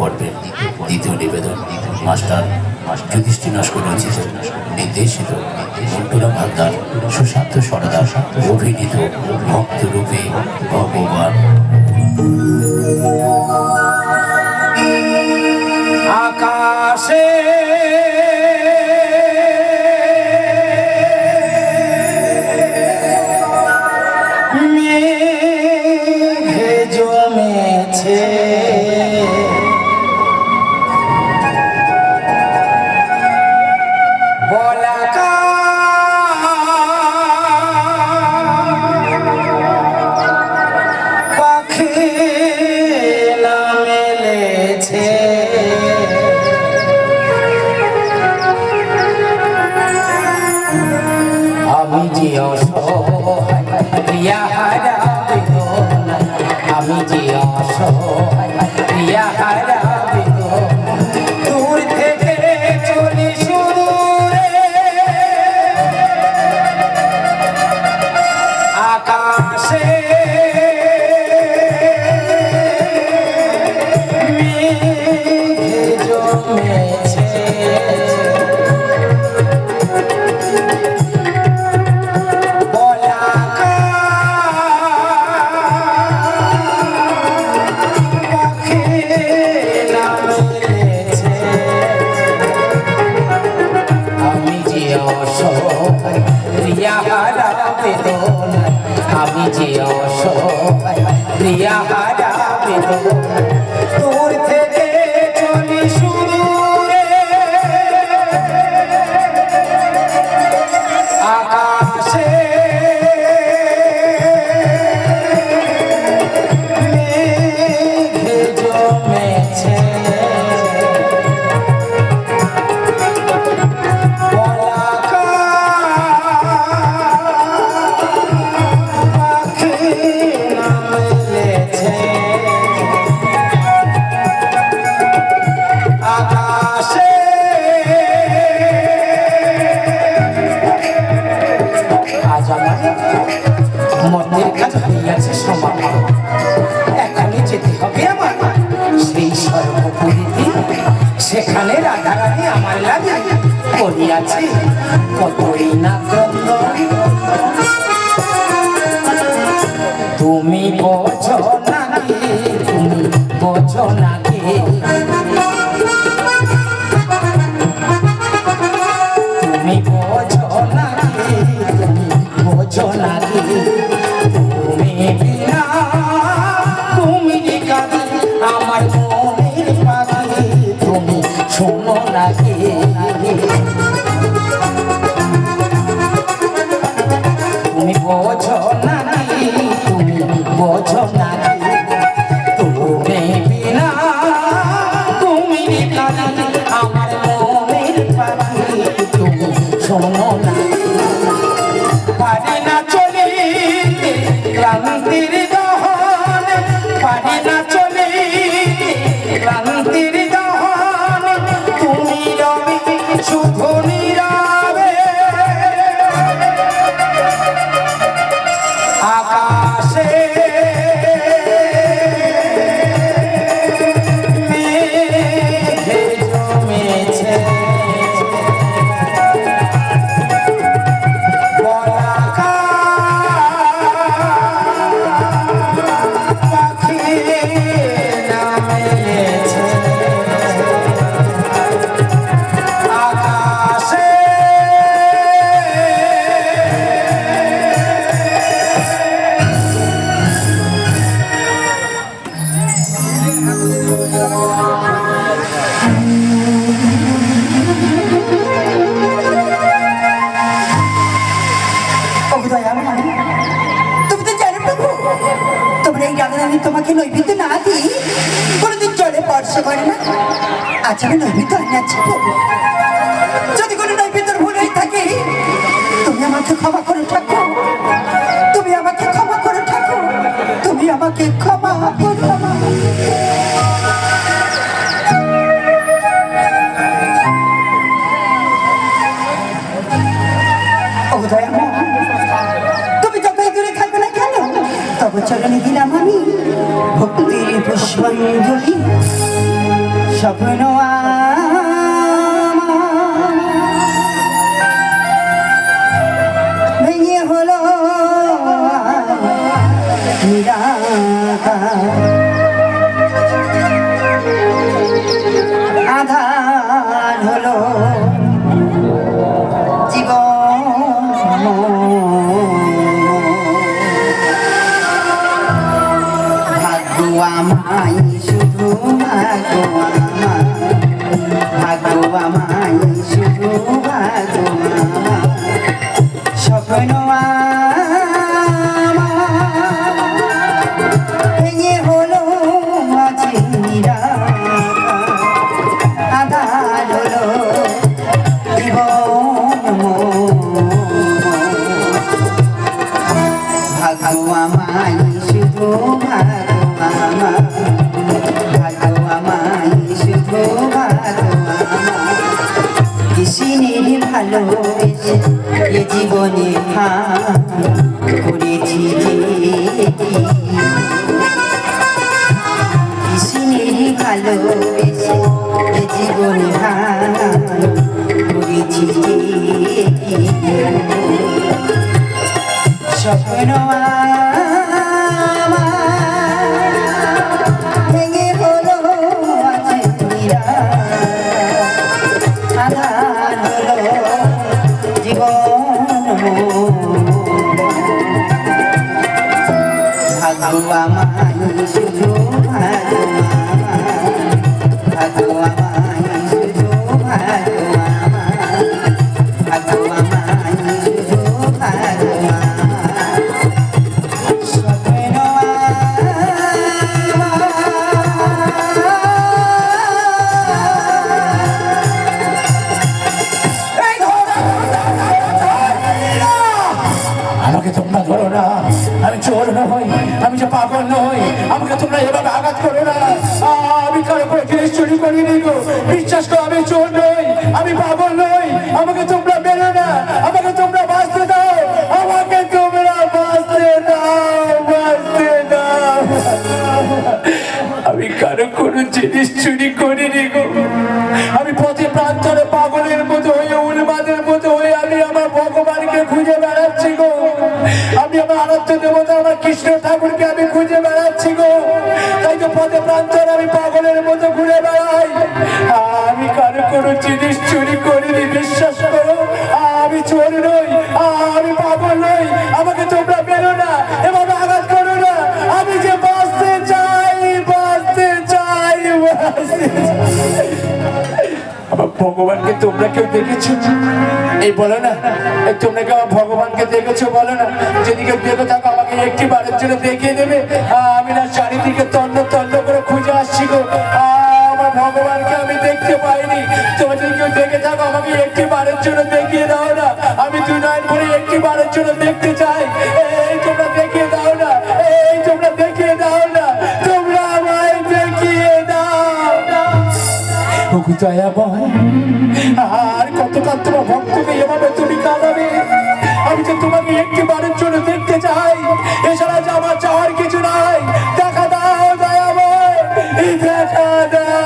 পর্বের দ্বিতীয় নিবেদন, মাস্টার যুধিষ্ঠির নস্কর রচিত নির্দেশিত মন্টুরাম হালদার সুশান্ত সরদার অভিনীত ভক্তরূপে ভগবান। আকাশে মেঘে অসহায় অসহায় প্রিয়া হারা বেদনা আমি যে অসহায় প্রিয়া হারা বেদনা তুমি বোঝো নাকি তুমি বোঝো নাকি বোঝো নাকি তুমি বোঝো নাকি তোমাকে নৈবেদ্য না দিই কোনোদিন জলে স্পর্শ করে না আজ আমি নৈবেদ্য প্রভু যদি কোনো নৈবেদ্যর ভুল হয়ে থাকে তুমি আমাকে ক্ষমা করে থাকো তুমি আমাকে ক্ষমা করে থাকো তুমি আমাকে ক্ষমা করো চরণে দিলাম আমি ভক্তির পুষ্পাঞ্জলি। স্বপ্ন আমায় শুধু ভাগ্য আমার ভাগ্য আমায় শুধু ভাগ্য আমার কৃষ্ণের ভালোবেসে এ জীবনে হার করেছি কৃষ্ণের ভালোবেসে এ জীবনে হার করেছি স্বপ্ন আমি চোর নই, আমি পাগল নই, আমাকে তোমরা মেরো না, আমাকে তোমরা বাঁচতে দাও, আমাকে তোমরা বাঁচতে দাও বাঁচতে দাও। আমি কারও কোনো জিনিস চুরি করিনি তোমরা কেউ দেখেছ? এই বলো না তোমরা কেউ ভগবানকে দেখেছ? বলো না, যদি কেউ দেখো থাকো আমাকে একটি বারের জন্য দেখিয়ে দেবে। আমি না চারিদিকে তন্ন তন্ন করে খুঁজে আসছি গো। আমার ভগবানকে আমি দেখতে পাইনি। তোমরা যদি কেউ দেখে থাকো, আমাকে একটি বারের জন্য দেখিয়ে দাও না। আমি দু নয় পরে একটি বারের জন্য দেখতে চাই। এই তোমরা দেখিয়ে দাও না, এই তোমরা দেখিয়ে দাও না। তোমরা আমায় দেখিয়ে দাও ওগো একটি বারের জন্য দেখতে চাই। এছাড়া যে আমার চাওয়ার কিছু নাই। দেখা দাও দয়াময় দেখা দাও।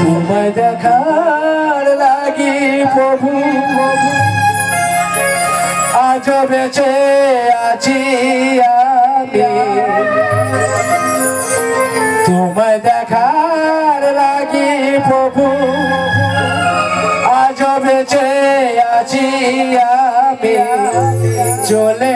তোমায় দেখার লাগি প্রভু আজ বেঁচে চলে যাব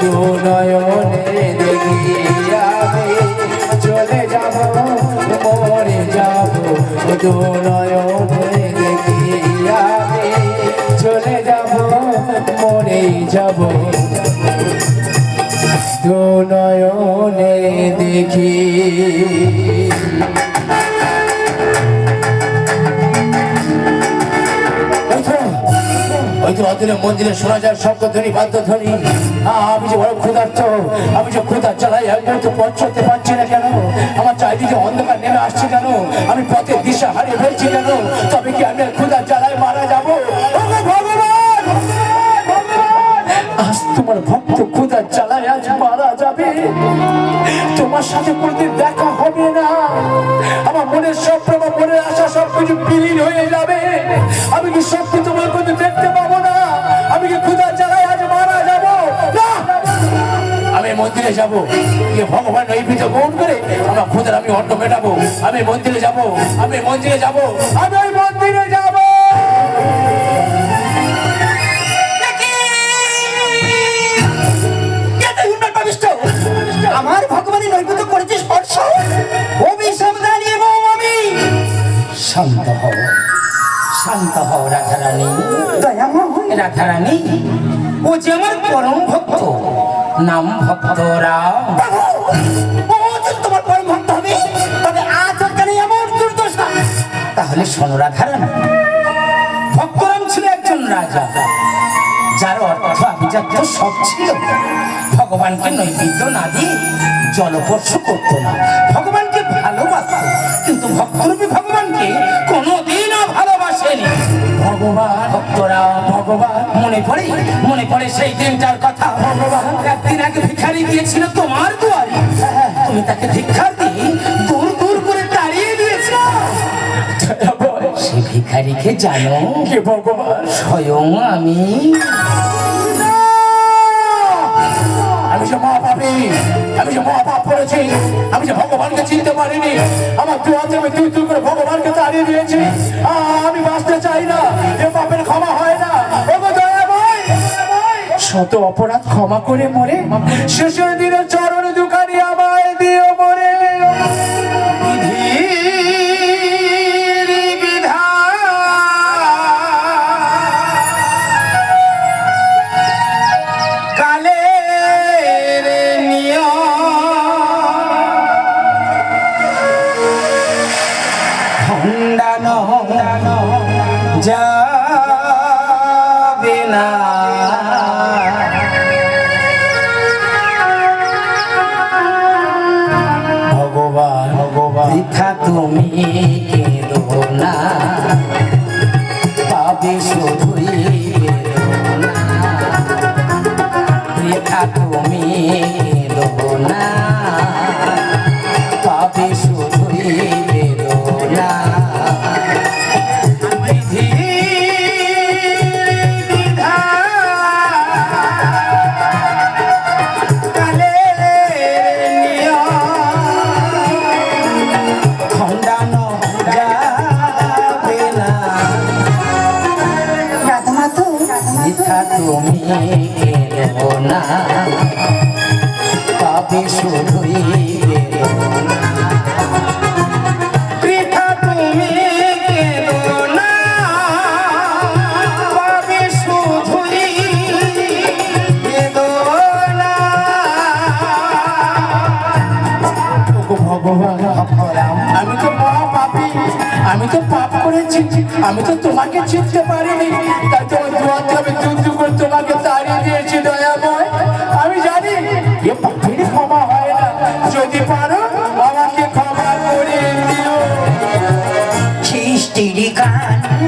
দু নয়নে দেখি আমি চলে যাব, মরে যাব। দু নয়নে দেখি আমি চলে যাব, মরে যাব। দু নয়নে হয়তো অদূরে মন্দিরে শোনা যায় বাদ্যধ্বনি। আহ, আমি যে বড় ক্ষুধার্ত আমি যে ক্ষুধার চালাই এক মুহূর্ত পথ চলতে পারছি না কেন? আমার চারিদিকে অন্ধকার নেমে আসছে কেন? আমি পথের দিশা হারিয়ে ফেলছি কেন? তবে কি আমি ক্ষুধার জ্বালায় মারা যাব? ভগবান! আজ তোমার ভক্ত ক্ষুধার জ্বালায় আজ মারা যাবে। তোমার সাথে কোনদিন দেখা হবে না। আমার মনের স্বপ্ন আমার মনে আশা বিলীন হয়ে যাবে। আমি কি সত্যি তোমার কোনো দেখতে পাবো না? আমি কি ক্ষুধার জ্বালায় আজ মারা যাব? আমি মন্দিরে যাব। গিয়ে ভগবান নৈবেদ্য গ্রহণ করে আমার আমি অন্ন মেটাবো। আমি মন্দিরে যাব। আমি মন্দিরে যাব। আমি মন্দিরে যাব। আমার ভগবানের নৈবেদ্য করেছে স্পর্শ অভিশাপ শান্ত হও। শান্ত হও রাধারানী। রাধারানী ও যে আমার পরম ভক্ত নাম ভক্ত রাম। বাবু, ও যদি তোমার পরম ভক্ত হবে তবে আজ ওর দুর্দশা? তাহলে শোনো রাধারানী। ভক্তরাম ছিল একজন রাজা। যার অর্থ আভিজাত্য সব ছিল। ভগবানকে নৈবেদ্য না দিয়ে জলস্পর্শ করতো না। ভগবানকে ভালোবাসত কিন্তু ভক্তরূপী ভগবানকে কোনোদিনও ভালোবাসেনি। ভগবান ভক্তরা ভগবান। মনে পড়ে মনে পড়ে সেই দিনটার কথা। ভগবান একদিন আগে ভিখারি দিয়েছিল তোমার দুয়ারে। তুমি তাকে ভিক্ষা দিয়ে দূর দূর করে তাড়িয়ে দিয়েছ সে ভিখারিকে জানো কে ভগবান? স্বয়ং আমি। আমি আমি যে মহাপাপ করেছি আমি যে ভগবানকে চিনতে পারিনি আমার দু হাতে আমি তুই তুই করে ভগবানকে তাড়িয়ে দিয়েছি। আমি বাঁচতে চাই না এ পাপের ক্ষমা হয় না। শত অপরাধ ক্ষমা করে মরে শেষের দিনে চরণ দোকানি আমায় দিও মরে। তুমি আমি তো তোমাকে চিনতে পারিনি। তাই তোমার দুয়াতে আমি দু করে তোমাকে তাড়িয়ে দিয়েছি, দয়াময়। আমি জানি এ পাখির ক্ষমা হয় না। যদি পারো, আমাকে ক্ষমা করে দিও। সৃষ্টির কান্ডারি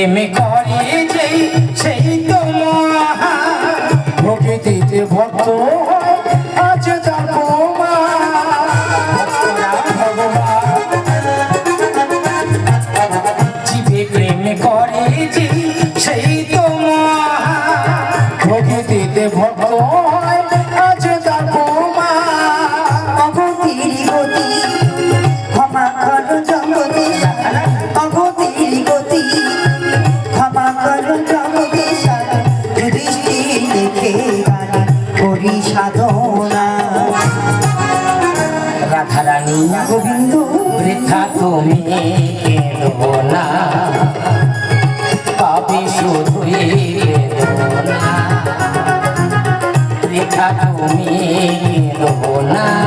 প্রেমে বৃথা তুমি না।